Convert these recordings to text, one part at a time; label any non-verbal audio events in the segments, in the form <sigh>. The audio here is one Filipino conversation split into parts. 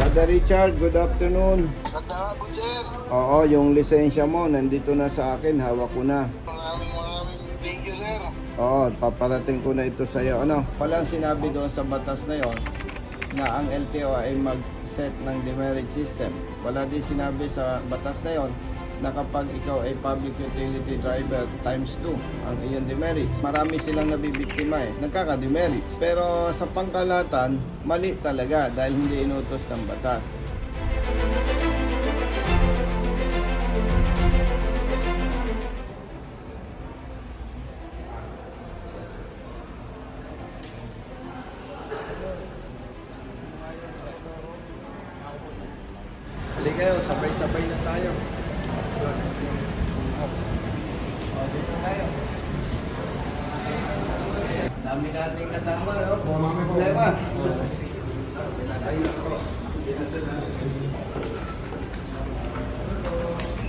Brother Richard, good afternoon. Ganda po, sir. Oo, yung lisensya mo nandito na sa akin, hawak ko na. Maraming maraming thank you, sir. Oo, paparating ko na ito sa iyo. Ano? Walang sinabi doon sa batas na yon na ang LTO ay mag-set ng demerit system. Wala din sinabi sa batas na yon na kapag ikaw ay public utility driver times 2 ang iyong demerits. Marami silang nabibiktima eh, nagkaka-demerits. Pero sa pangkalatan, mali talaga dahil hindi inutos ng batas. Halika kayo, sabay-sabay na tayo. Dami nating kasama, no? Kung may problema.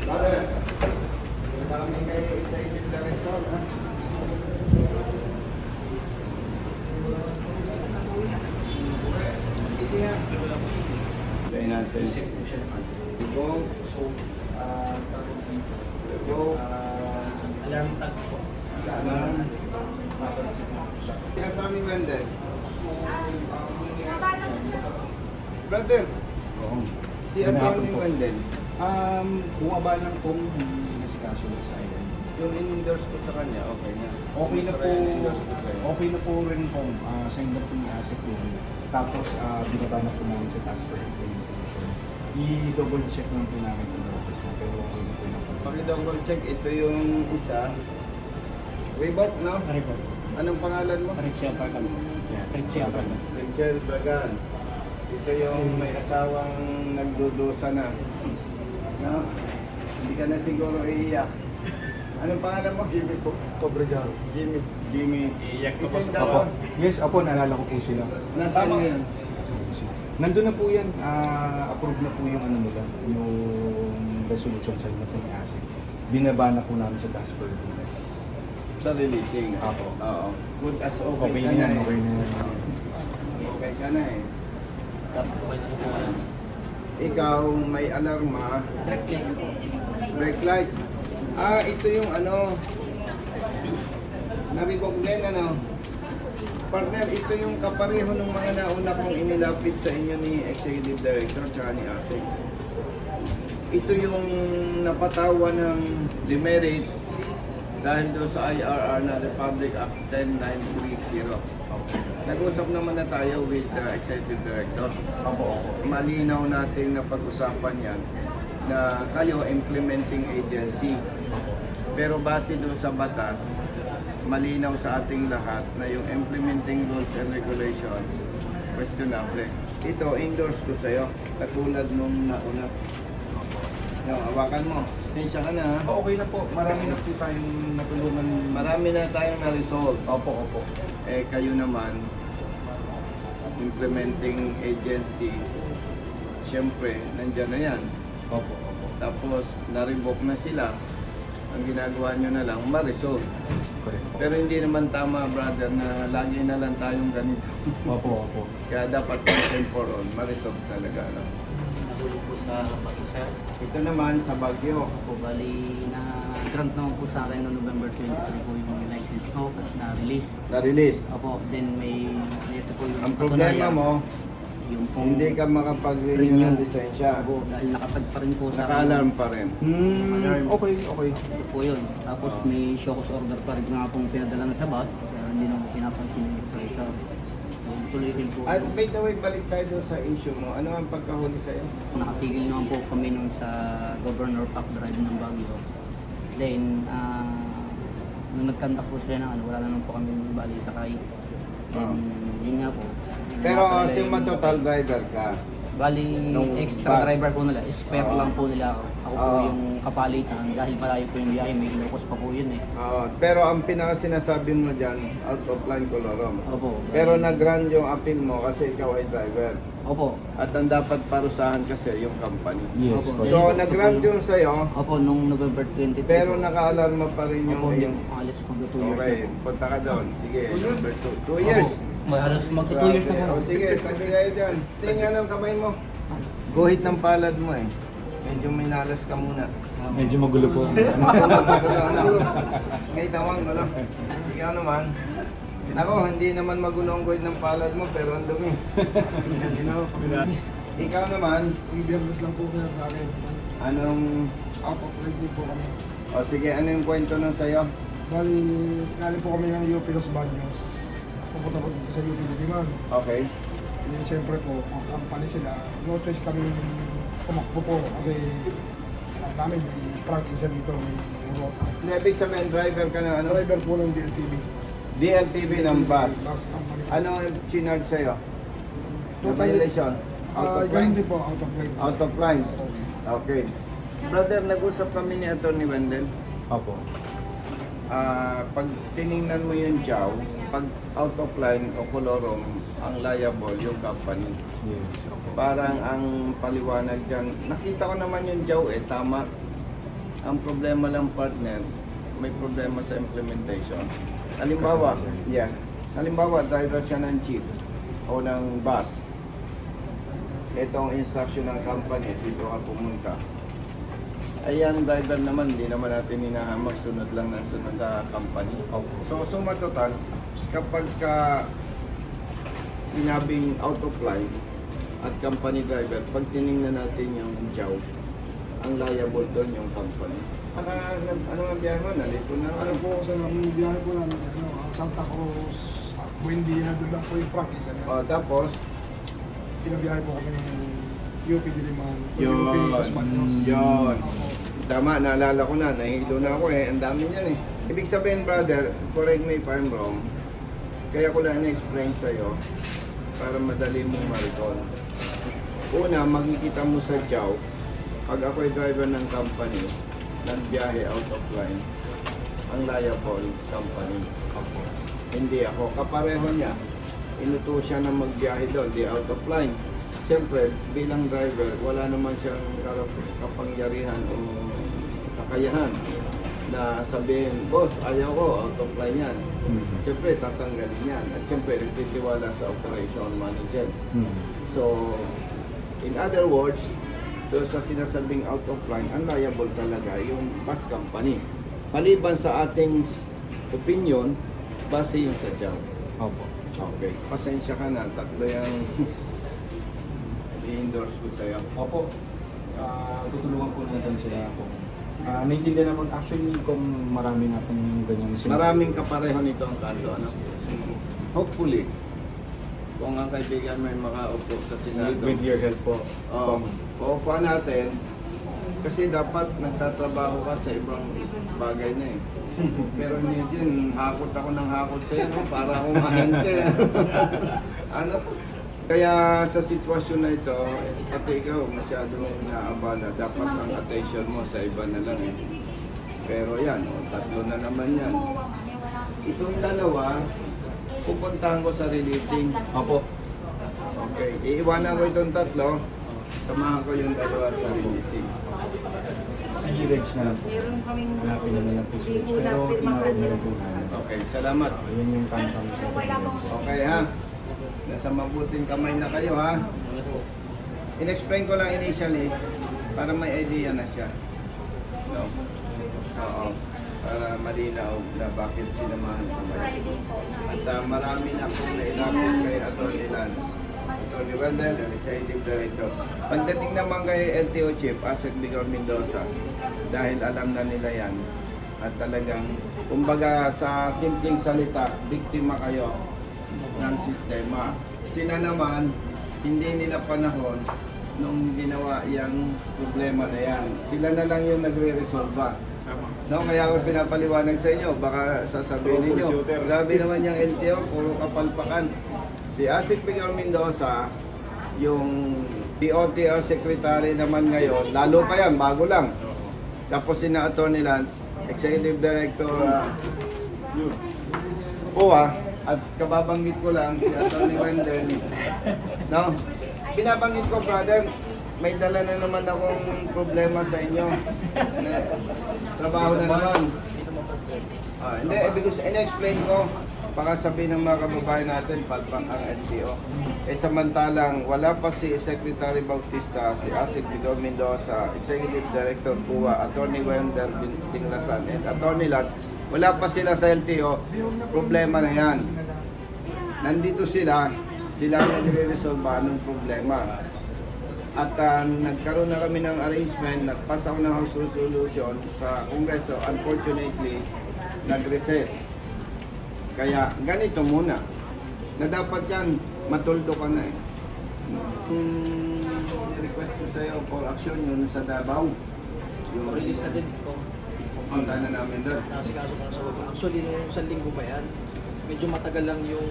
Brother, dami kayo excited na rin to, ha? Sige nga. Try natin. Go. Ah, go. Ah, Alarm tag po. alarm. Kaya kami Mendel. Brother. Si Anthony Mendel. Um, bumaba lang kung hindi nasikaso sa island. Yung in-endorse ko sa kanya, okay na. Okay na po, okay na po rin po, uh, send na po ni asset yun. Tapos, uh, binaba na po namin sa task for implementation. I-double check lang po namin kung po po. Paki-double check, ito yung isa. Reebok, no? Ano po? Anong pangalan mo? Richia Parkan. Yeah, Richia Parkan. Rachel Bragan. Ito yung may asawang nagdudusa na. No? Hindi ka na siguro iiyak. Anong pangalan mo? Jimmy Cobregal. Jimmy. Jimmy. Iiyak ko po sa dalawa. Yes, apo, naalala ko po sila. Nasaan Tama. ngayon? Nandun na po yan, ah, approve na po yung ano nila, yung resolution sa inyo asset. Binaba na po namin sa task for release. Sa releasing. Apo. Oo. Good as okay, Okay ka na na eh. okay na yan. Okay ka na eh. Ikaw may alarma, Direct link. brake light. Ah, ito yung ano, na-revoke din ano. Partner, ito yung kapareho ng mga nauna kong inilapit sa inyo ni Executive Director tsaka ni ASEC. Ito yung napatawa ng demerits dahil doon sa IRR na Republic Act 10930. Nag-usap naman na tayo with the Executive Director. Opo, opo. Malinaw natin na pag-usapan yan na kayo implementing agency. Pero base doon sa batas, malinaw sa ating lahat na yung implementing rules and regulations questionable. Ito, endorse ko sa'yo. Katulad nung nauna. Yung, hawakan mo. Tensya ka na ha. Oh, okay na po. Marami na po tayong natulungan. Marami na tayong na-resolve. Opo, opo. Eh, kayo naman, implementing agency, syempre, nandyan na yan. Opo, opo. Tapos, na-revoke na sila. Ang ginagawa nyo na lang, ma-resolve. Correct po. Pero hindi naman tama, brother, na lagi na lang tayong ganito. Opo, opo. <laughs> Kaya dapat once and for all, ma-resolve talaga. No? Sa pag-isa. Ito naman sa Bagyo. Po, bali na grant naman po sa akin noong November 23 po yung license ko na release. Na-release. Opo, then may ito po yung Ang problema katunayan. mo, yung pong hindi ka makapag-renew ng lisensya. Opo, dahil nakatag pa rin po sa Naka-alarm pa rin. Hmm, Alarm. okay, okay. Ito po yun. Tapos may show cause order pa rin nga pong pinadala na sa bus. Pero hindi naman pinapansin yung operator. Tuloy rin po. At by the way, balik tayo doon sa issue mo. Ano ang pagkahuli sa'yo? Nakatigil naman po kami nun sa Governor Park Drive ng Baguio. Then, ah, nung nagkandak po sila ng ano, wala na naman po kami bali sa kay. Then, yun nga po. Pero Nakapalay- sima total driver ka. Bali, Nung extra bus. driver po nila. Spare lang po nila ako. Ako po Oo. yung kapalitan dahil malayo po yung biyahe. May ilocos pa po yun eh. Oo. pero ang pinaka sinasabi mo dyan, out of line colorum. Opo. Pero nag-run yung appeal mo kasi ikaw ay driver. Opo. At ang dapat parusahan kasi yung company. Yes, Opo. correct. So nag-run yung sa'yo, Opo, nung November 23. pero po. naka-alarma pa rin yung... Opo, yung yung alis ko 2 years okay, na po. punta ka doon. Sige, number two. Two years. Opo, may halos magto 2 years na Grabe. po. O sige, tabi kayo dyan. Tingnan ang kamay mo. Guhit ng palad mo eh. Medyo minalas ka muna. Medyo magulo po. <laughs> Ngay tawang ano. Ikaw naman. Ako, hindi naman magulo ang guhit ng palad mo pero ang dumi. Ikaw naman, Yung biyernes lang po kaya sa akin. anong... Up-upgrade din po kami. O sige, ano yung kwento nun sa'yo? Bali, galing po kami ng UP Los Baños. Pupunta po dito sa UP Diliman. Okay. Eh, siyempre po, ang company sila, no choice kami kumakbo po kasi alam namin may practice dito, may rota. Hindi, ibig sabihin, driver ka ng ano? Driver po ng DLTV. DLTV ng bus. Bus company. Ano yung chinard sa'yo? Yung violation? Out Ah, of ganun line? din po, out of line. Out of line. Okay. Brother, nag-usap kami ni Atty. Wendell. Opo. Ah, pag tiningnan mo yung chow, pag out of line o kolorom, ang liable yung company. Yes. Parang ang paliwanag dyan, nakita ko naman yung chow eh, tama. Ang problema lang partner, may problema sa implementation. Halimbawa, yeah. Halimbawa, driver siya ng jeep o ng bus. Ito ang instruction ng company, dito ka pumunta. Ayan, driver naman, hindi naman natin hinahamag, sunod lang ng sunod sa company. So, suma total, kapag ka sinabing out of line at company driver, pag tiningnan natin yung job, ang liable doon yung company. Para, ano ang biyahe mo? Nalito na Ano po sa yung biyahe po namin, ano, ah, Santa Cruz, ah, Buendia, doon lang po yung practice. Ano, O, tapos, Pinabiyahe po kami ng UP Diliman. UP Los Baños. Yun. Tama, naalala ko na, nahilo na ako eh, ang dami niyan eh. Ibig sabihin, brother, correct me if I'm wrong, kaya ko lang na-explain sa'yo para madali mong ma-recall. Una, makikita mo sa job, pag ako'y driver ng company, nagbiyahe out of line, ang liable company. Hindi ako. Kapareho niya, inuto siya na magbiyahe doon, di out of line. Siyempre, bilang driver, wala naman siyang kapangyarihan o kakayahan na sabihin, boss, ayaw ko, out of line yan. Mhm. Siyempre, tatanggalin yan. At siyempre, nagtitiwala sa operation manager. Mhm. So, in other words, doon sa sinasabing out of line, ang liable talaga yung bus company. Maliban sa ating opinion, base yung sa job. Opo. Okay. Pasensya ka na, tatlo yung <laughs> i-endorse ko sa'yo. Opo. Ah, tutulungan po natin sila kung Ah, naiintindihan naman actually kung marami na pong ganyan sila. Maraming kapareho nito ang kaso. Ano? Hopefully, kung ang kaibigan may makaupo sa Senado, with your help po. Oo. Kukuha natin. Kasi dapat nagtatrabaho ka sa ibang bagay na eh. <laughs> Pero medyo hakot ako ng hakot sa iyo no? para ahente. <laughs> ano? Kaya sa sitwasyon na ito, pati ikaw masyadong inaabala. Dapat ang attention mo sa iba na lang eh. Pero yan, oh, tatlo na naman yan. Itong dalawa, pupuntahan ko sa releasing. Opo. Okay, iiwanan ko itong tatlo. Samahan ko yung dalawa sa releasing. Si Reg na lang po. Meron kaming Hanapin na lang po si Reg. Pero na tinawag na lang po namin. Okay, salamat. Ayan yung kantang sa Okay ha. Nasa mabuting kamay na kayo ha. In-explain ko lang initially para may idea na siya. No? Oo. Para malinaw na bakit sinamahan ko kayo. At ah, marami na akong nailapit kay Atty. Lance. Atty. Wendell, ang Executive Director. Pagdating naman kay LTO Chief, Asek Bigor Mendoza, dahil alam na nila yan, at talagang, kumbaga sa simpleng salita, biktima kayo ng sistema. Sila naman, hindi nila panahon nung ginawa yung problema na yan. Sila na lang yung nagre-resolva. No, kaya ako pinapaliwanag sa inyo, baka sasabihin ninyo, grabe naman yung LTO, puro kapalpakan. Si Asik Pigar Mendoza, yung POTR secretary naman ngayon, lalo pa yan, bago lang. Tapos sina Attorney Lance, Executive Director uh, POA, at kababanggit ko lang si Attorney Wendell. No? Binabanggit ko, brother, may dala na naman akong problema sa inyo. Trabaho na naman. Ah, hindi, ibig ko sa explain ko, baka sabihin ng mga kababayan natin, palpak ang LTO. Eh samantalang wala pa si Secretary Bautista, si Asik Bido Mendoza, Executive Director Kuwa, Attorney Wender Dinglasan, at Attorney Lance, wala pa sila sa LTO, problema na yan. Nandito sila, sila nagre-resolve anong problema. At ah, nagkaroon na kami ng arrangement, nagpasa ako ng House Resolution sa Kongreso. Unfortunately, nag-recess. Kaya ganito muna. Na dapat yan, matuldo ka na eh. Kung request ko sa'yo for action yun sa Davao. Yung Release na din po. Punta na namin doon. Nakasikaso na sa baba. Actually, nung isang linggo pa yan, medyo matagal lang yung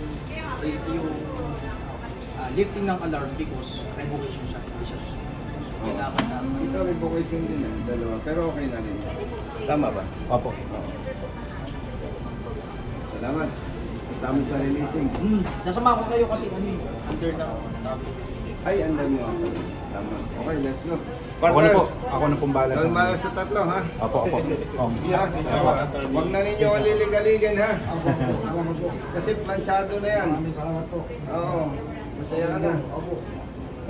yung ah, lifting ng alarm because revocation siya, hindi siya susunod. So, kailangan na Ito revocation din eh, dalawa. Pero okay na rin. Tama ba? Opo. Oo. Salamat. Tama sa releasing. Hmm, nasama ko kayo kasi ano yun, under na topic. Ay, andan mo ako. Tama. Okay, let's go. Ako na po. Ako na pong bala Ikaw ba sa tatlo, ha? Opo, opo. <laughs> Um. Huwag na ninyo aliligaligin, ha? Ako, salamat po. Kasi planchado na yan. Maraming salamat po. Oo. Masaya ka na. Opo.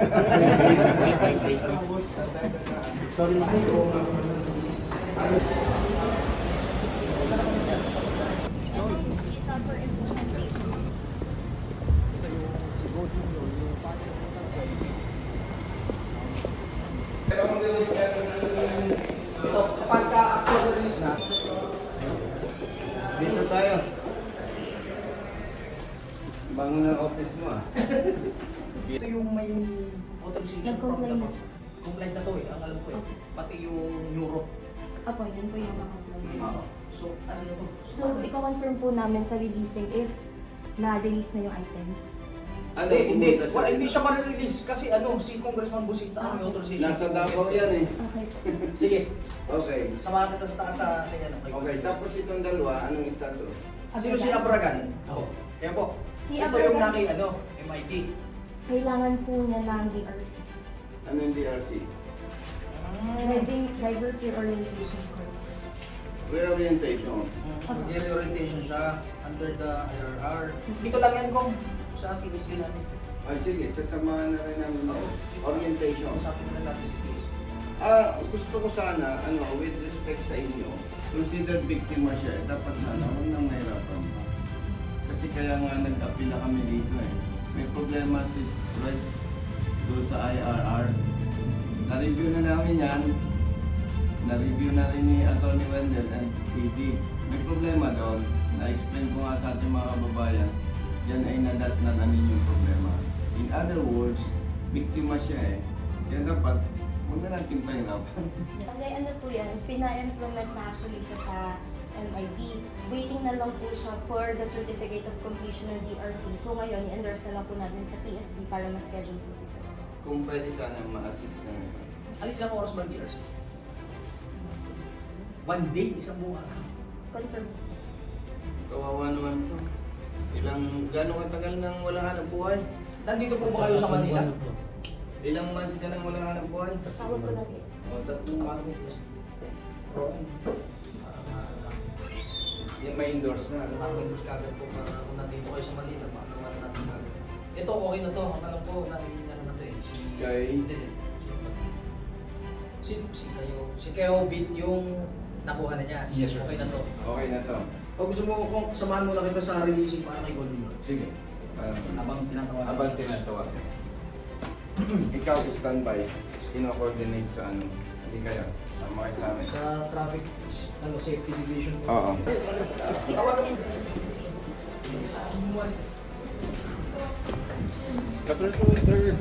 <laughs> Sorry lang po. Isa for implementation. Pero ang release ka Ito, kapag ka-actual release na, Dito tayo. Bangon ng office mo, ah. <laughs> ito yung may authorization Nag-comply from na the siya. Compliant na to eh, ang alam ko eh. Pati yung Europe. Apo, yun po yung mga plan. Ah, so, ano to? So, i-confirm po namin sa releasing if na-release na yung items. Ano, Hindi, hindi. pumunta sa- Wala, hindi siya ma-release kasi ano, si Congressman Busita ang may authorization. Nasa Davao yan eh. Okay po. Sige, Okay. samahan kita sa taas sa kanya. Okay, tapos itong dalawa, anong status? Sino si Abragan? Ako. Kaya po. Si ito yung naki, ano, MIT. Kailangan po niya ng DRC. Ano yung DRC? Driving, driver's reorientation course. Reorientation. Mag-reorientation siya under the IRR. Ito lang yan, Kong. Sa TSD namin. Ay sige, sasamahan na rin namin ng orientation. Usapin na natin si TSD. Ah, gusto ko sana, ano, with respect sa inyo, consider biktima siya, eh, dapat sana huwag nang mahirapan. Kasi kaya nga nag-appeal na kami dito eh. May problema si Reds doon sa IRR. Na-review na namin yan. Na-review na rin ni Atty. Wendell and PD. May problema doon. Na-explain ko nga sa ating mga kababayan. Yan ay nadatnan namin yung problema. In other words, biktima siya eh. Kaya dapat, huwag na natin pahirapan. Kasi ano po yan, pina-implement na actually siya sa MIT. Waiting na lang po siya for the certificate of completion ng DRC. So ngayon, i-endorse na lang po natin sa TSD para ma-schedule po si Sir. Kung pwede sana ma-assist na Alin lang oras ba ang DRC? One day, isang buwan. Confirm. Kawawa naman to. Ilang, gano'ng katagal nang wala hanap buhay? Nandito po ba kayo sa Manila? Ilang months ka nang wala hanap buhay? Tawag ko lang TSD. O, tatlong Tawag Yung may endorse na. ano? Parang endorse kagad po para kung nandito kayo sa Manila, magawa na natin kagad. Ito, okay na to. Ang alam ko, na ano na to eh. Si... Kay? Hindi, hindi. Si, si kayo, si kayo beat yung nakuha na niya. Yes, sir. Okay na to. Okay na to. Pag gusto mo, kung samahan mo lang ito sa releasing para kay Golden Lord. Sige. Um, Habang tinatawagan. habang tinatawa. <clears throat> Ikaw standby. Ino-coordinate sa ano. Hindi kayo. Sa traffic, ano, safety division po. Oo. Tawagan mo.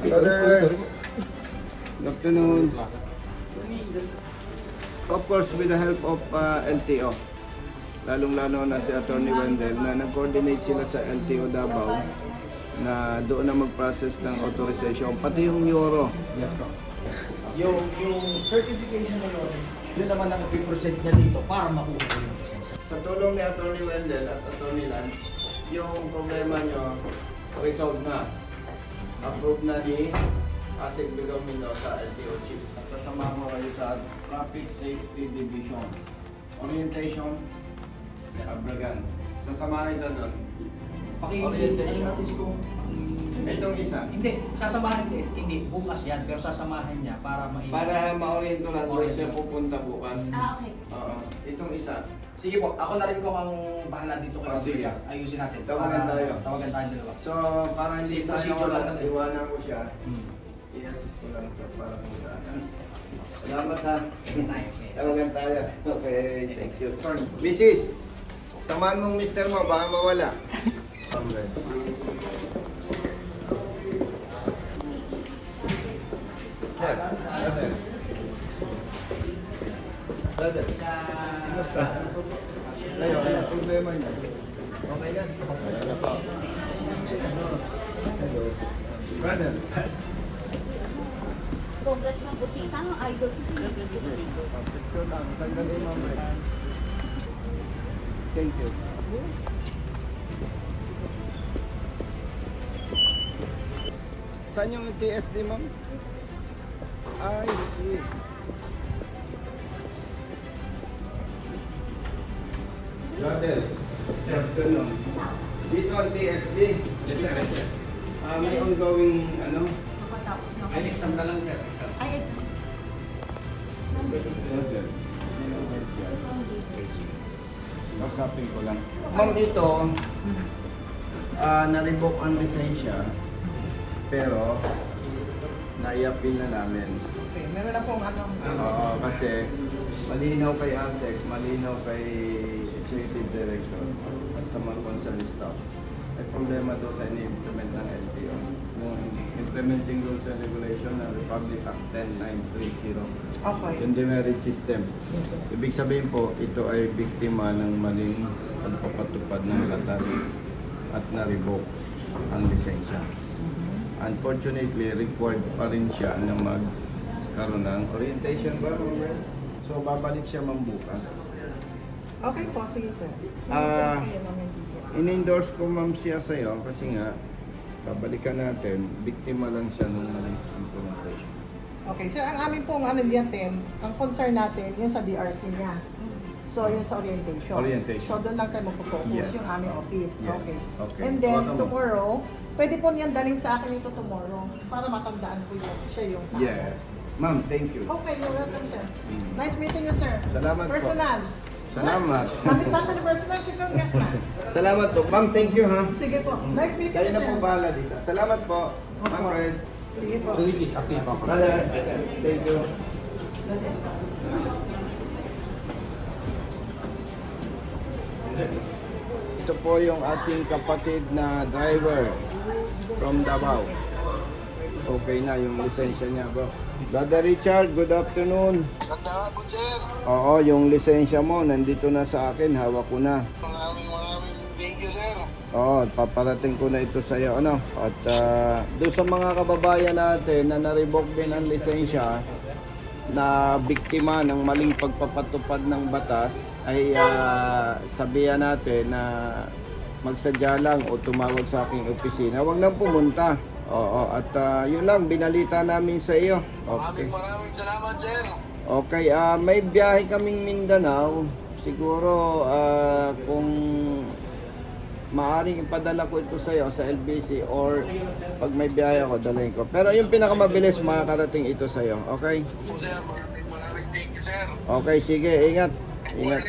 Brother. Good afternoon. Of course, with the help of uh, LTO. Lalong-lalo na si Attorney Wendell na nag-coordinate sila sa LTO Davao na doon na mag-process ng authorization. Pati yung Euro. yes po. Yung, yung certification na yun, yun naman ang i-present niya dito para makuha lisensya. Sa tulong ni Attorney Wendell at Attorney Lance, yung problema nyo, resolved na. Approved na ni Asik Bigaw Mendoza, LTO Chief. Sasama ko kayo sa Traffic Safety Division. Orientation, Abragan. Sasamahin na doon. Paki, Orientation. ano natin siguro, Itong isa. hindi, sasamahan, hindi, hindi, bukas yan, pero sasamahan niya para ma Para ma-oriento lang Oriento. siya pupunta bukas. Ah, okay. Oo. Itong isa. Sige po, ako na rin ko ang bahala dito kay Oh, sige. Ayusin natin. Tawagan para- tayo. Tawagan tayo dalawa. So, para hindi Sige, sayang procedure lang oras, natin. iwanan ko siya. Hmm. I-assist ko lang ito para kung saan. Salamat ha. Okay. Tawagan tayo. Okay, thank you. Mrs. Samahan mong mister mo, baka mawala. Congrats. Brother. Brother. Kumusta? Ano problema niya? Okay po. Hello. Brother. Congressman Busita, ang idol ko. Picture lang. Tanggalin mo. Thank you. Saan yung TSD, ma'am? I see. Brother, good afternoon. Dito ang TSD. Yes, sir. Yes, sir. Ah, may ongoing, ano? Makatapos na May exam na lang, sir. Exam. Ay, ex- Brother. Kasapin ko lang. Ma'am, dito, ah na-revoke ang lisensya, pero naiyapin na namin. Okay, meron na po ano. Oo, kasi malinaw kay ASEC, malinaw kay Executive Director at sa mga concerned staff. May problema daw sa ini-implement ng LTO. Yung Implementing Rules and Regulation ng Republic Act 10930 Okay. yung demerit system. Ibig sabihin po, ito ay biktima ng maling pagpapatupad ng batas at na-revoke ang lisensya. Unfortunately, required pa rin siya na magkaroon ng orientation ba? So, babalik siya mambukas. Okay po, sige sir. Ah, in-endorse ko ma'am siya sa'yo kasi nga, babalikan natin, biktima lang siya ng maling implementation. Okay, so ang amin pong ano natin, ang concern natin yung sa DRC niya. So, yung sa orientation. Orientation. So, doon lang tayo magpo-focus Yes. yung aming office. Yes. Okay. Okay. And then, Welcome. tomorrow, pwede po niyan dalhin sa akin ito tomorrow para matandaan ko yun. Siya yung tao. Yes. Ma'am, thank you. Okay, you're welcome, sir. Mm. Nice meeting you, sir. Salamat po. Personal. Salamat. Kami tayo ni personal si Congressman. <laughs> Salamat po. Ma'am, thank you ha. Sige po. Nice meeting Kayo you, na sir. po bahala dito. Salamat po. Ma'am Opo. Reds. Sige po. active ako. Brother, thank you. Ito po yung ating kapatid na driver from Davao. Okay na yung lisensya niya bro. Brother Richard, good afternoon. Ganda po, sir. Oo, yung lisensya mo nandito na sa akin, hawak ko na. Maraming maraming thank you, sir. Oo, paparating ko na ito sa iyo ano. At uh, doon sa mga kababayan natin na na-revoke din ang lisensya na biktima ng maling pagpapatupad ng batas ay uh, sabihan natin na magsadya lang o tumawag sa aking opisina. Huwag nang pumunta. Oo, at ah, yun lang binalita namin sa iyo. Okay. Maraming maraming salamat, sir. Okay, ah may biyahe kaming Mindanao. Siguro ah, kung maaring ipadala ko ito sa iyo sa LBC or pag may biyahe ako, dalhin ko. Pero yung pinakamabilis, makakarating ito sa iyo. Okay? Sir. Maraming maraming thank you, sir. Okay, sige. Ingat. Ingat.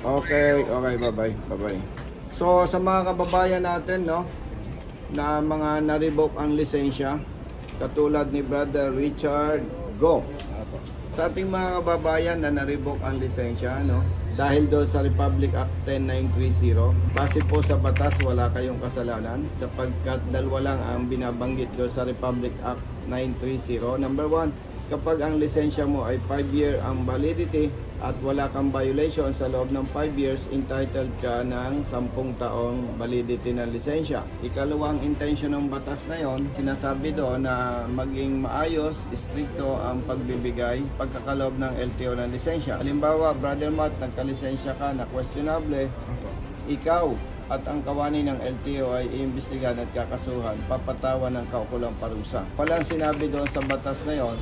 Okay, okay. Bye-bye. Bye-bye. So, sa mga kababayan natin, no, na mga na-revoke ang lisensya, katulad ni Brother Richard Go. Sa ating mga kababayan na na-revoke ang lisensya, no, dahil doon sa Republic Act 10930, base po sa batas, wala kayong kasalanan sapagkat dalawa lang ang binabanggit doon sa Republic Act 930. Number one, kapag ang lisensya mo ay 5 year ang validity at wala kang violation sa loob ng 5 years, entitled ka ng 10 taong validity ng lisensya. Ikalawang intention ng batas na yon, sinasabi doon na maging maayos, stricto ang pagbibigay, pagkakaloob ng LTO ng lisensya. Halimbawa, Brother Matt, nagkalisensya ka na questionable, ikaw at ang kawani ng LTO ay iimbestigahan at kakasuhan, papatawan ng kaukulang parusa. Walang sinabi doon sa batas na yon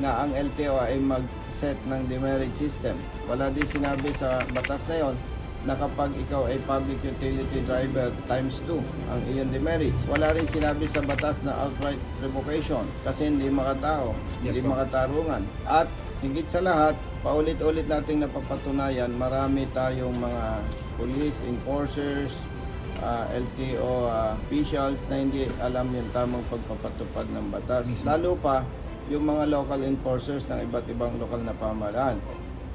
na ang LTO ay mag-set ng demerit system. Wala din sinabi sa batas na yon na kapag ikaw ay public utility driver times 2 ang iyong demerits. Wala rin sinabi sa batas na outright revocation kasi hindi makatao, hindi makatarungan. At higit sa lahat, paulit-ulit nating napapatunayan, marami tayong mga police enforcers, ah, LTO ah, officials na hindi alam yung tamang pagpapatupad ng batas. Lalo pa yung mga local enforcers ng iba't ibang lokal na pamahalaan.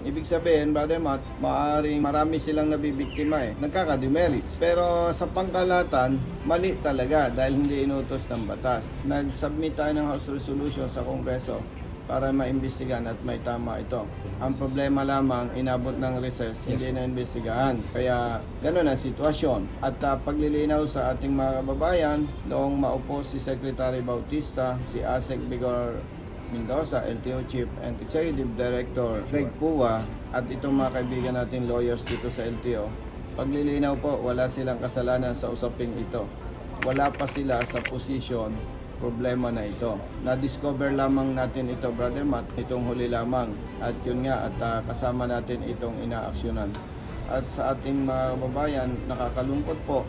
Ibig sabihin, Brother Matt, maaaring marami silang nabibiktima eh. Nagkaka-demerits. Pero sa pangkalatan, mali talaga dahil hindi inutos ng batas. Nag-submit tayo ng House Resolution sa Kongreso para maimbestigahan at may tama ito. Ang problema lamang, inabot ng recess, hindi na imbestigahan. Kaya ganun ang sitwasyon. At uh, paglilinaw sa ating mga kababayan, noong maupo si Secretary Bautista, si Asek Bigor Mendoza, LTO Chief and Executive Director Greg Pua at itong mga kaibigan natin lawyers dito sa LTO. Paglilinaw po, wala silang kasalanan sa usaping ito. Wala pa sila sa posisyon problema na ito. Na-discover lamang natin ito, Brother Matt, itong huli lamang. At yun nga, at ah, kasama natin itong inaaksyonan. At sa ating mga kababayan, nakakalungkot po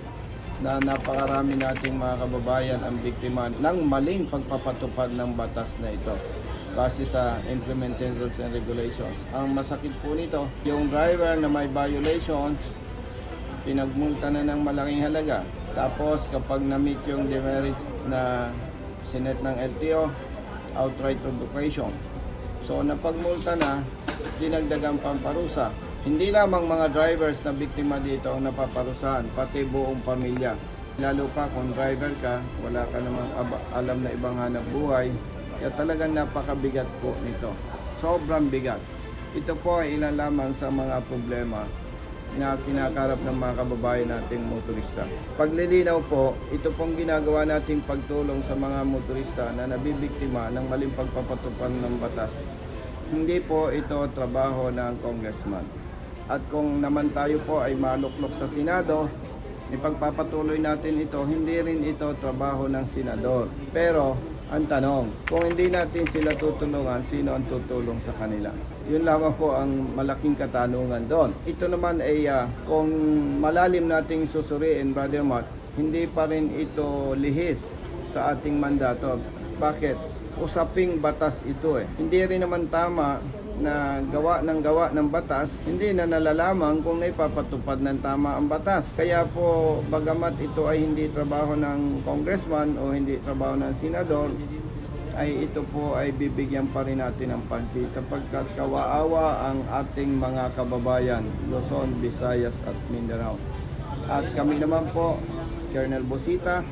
na napakarami nating mga kababayan ang biktima ng maling pagpapatupad ng batas na ito base sa implementing rules and regulations. Ang masakit po nito, yung driver na may violations, pinagmulta na ng malaking halaga. Tapos kapag na-meet yung demerits na sinet ng LTO, outright revocation. So napagmulta na, dinagdagang pamparusa. Hindi lamang mga drivers na biktima dito ang napaparusahan, pati buong pamilya. Lalo pa kung driver ka, wala ka namang alam na ibang hanap buhay, kaya talagang napakabigat po nito. Sobrang bigat. Ito po ay ilan lamang sa mga problema na kinakarap ng mga kababayan nating motorista. Paglilinaw po, ito pong ginagawa nating pagtulong sa mga motorista na nabibiktima ng maling pagpapatupad ng batas. Hindi po ito trabaho ng congressman. At kung naman tayo po ay maluklok sa Senado, ipagpapatuloy natin ito, hindi rin ito trabaho ng senador. Pero ang tanong, kung hindi natin sila tutulungan, sino ang tutulong sa kanila? Yun lamang po ang malaking katanungan doon. Ito naman ay ah, kung malalim nating susuriin, Brother Matt, hindi pa rin ito lihis sa ating mandato. Bakit? Usaping batas ito eh. Hindi rin naman tama na gawa ng gawa ng batas, hindi na nalalaman kung naipapatupad ng tama ang batas. Kaya po, bagamat ito ay hindi trabaho ng congressman o hindi trabaho ng senador, ay ito po ay bibigyan pa rin natin ng pansin sapagkat kawaawa ang ating mga kababayan, Luzon, Visayas at Mindanao. At kami naman po, Colonel Bosita,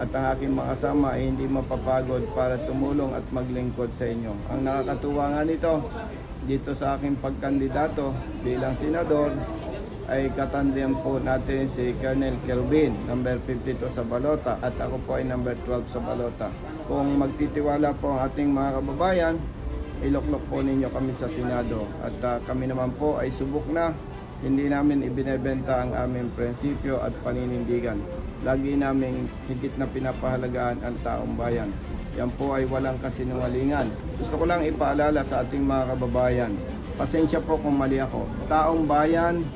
at ang aking mga kasama ay hindi mapapagod para tumulong at maglingkod sa inyo. Ang nakakatuwa nga nito, dito sa aking pagkandidato bilang senador, ay katandian po natin si Colonel Kerubin, number 52 sa Balota, at ako po ay number 12 sa Balota. Kung magtitiwala po ang ating mga kababayan, iloklok po ninyo kami sa Senado. At ah, kami naman po ay subok na, hindi namin ibinebenta ang aming prinsipyo at paninindigan. Lagi namin higit na pinapahalagaan ang taong bayan. Yan po ay walang kasinungalingan. Gusto ko lang ipaalala sa ating mga kababayan, pasensya po kung mali ako. Taong bayan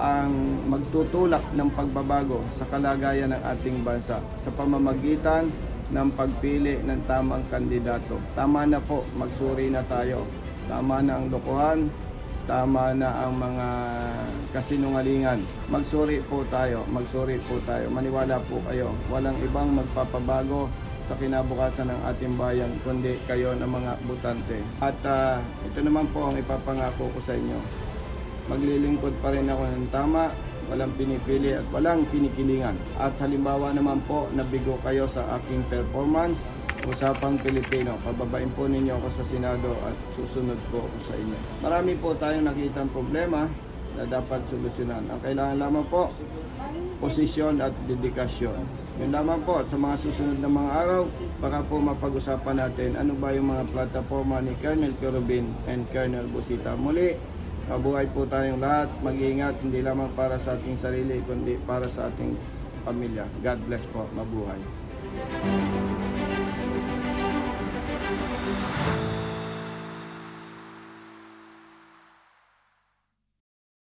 ang magtutulak ng pagbabago sa kalagayan ng ating bansa sa pamamagitan ng pagpili ng tamang kandidato. Tama na po, magsuri na tayo. Tama na ang lokohan, tama na ang mga kasinungalingan. Magsuri po tayo, magsuri po tayo. Maniwala po kayo, walang ibang magpapabago sa kinabukasan ng ating bayan kundi kayo ng mga butante. At ah, ito naman po ang ipapangako ko sa inyo. Maglilingkod pa rin ako ng tama, walang pinipili at walang kinikilingan. At halimbawa naman po, nabigo kayo sa aking performance, usapang Pilipino. Pababain po ninyo ako sa Senado at susunod po ako sa inyo. Marami po tayong nakitang problema na dapat solusyonan. Ang kailangan lamang po, posisyon at dedikasyon. Yun lamang po at sa mga susunod na mga araw, baka po mapag-usapan natin ano ba yung mga plataforma ni Colonel Kerubin and Colonel Busita. Muli, mabuhay po tayong lahat, mag-iingat hindi lamang para sa ating sarili, kundi para sa ating pamilya. God bless po, mabuhay.